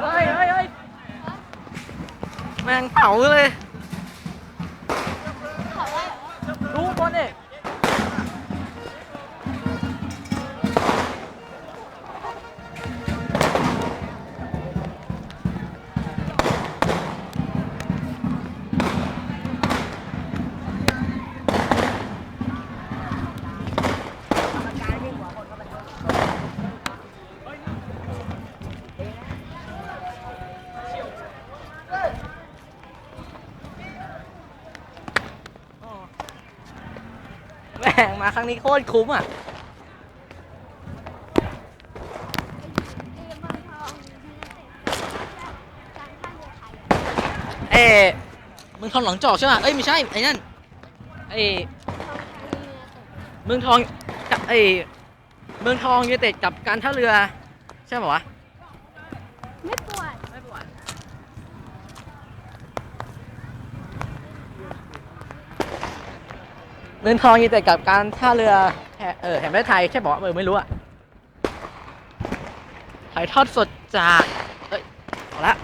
เฮ้ยเฮ้ยเฮ้ยแม่งเผาเลย แม่งมาครั้งนี้โคตรคุ้มอะเอ้มึงทองหลังจอกใช่ป่ะเอ้ยไม่ใช่ไอ้นั่นไอ้เมืองทองกับไอ้เมืองทองยูไนเต็ดกับการท่าเรือ ใช่ป่ะวะ เงินทองยีแต่กับการท่าเรือเออแห่งประเทศไทยแค่บอกเออไม่รู้อะถ่ายทอดสดจากเอ้ยเอาละ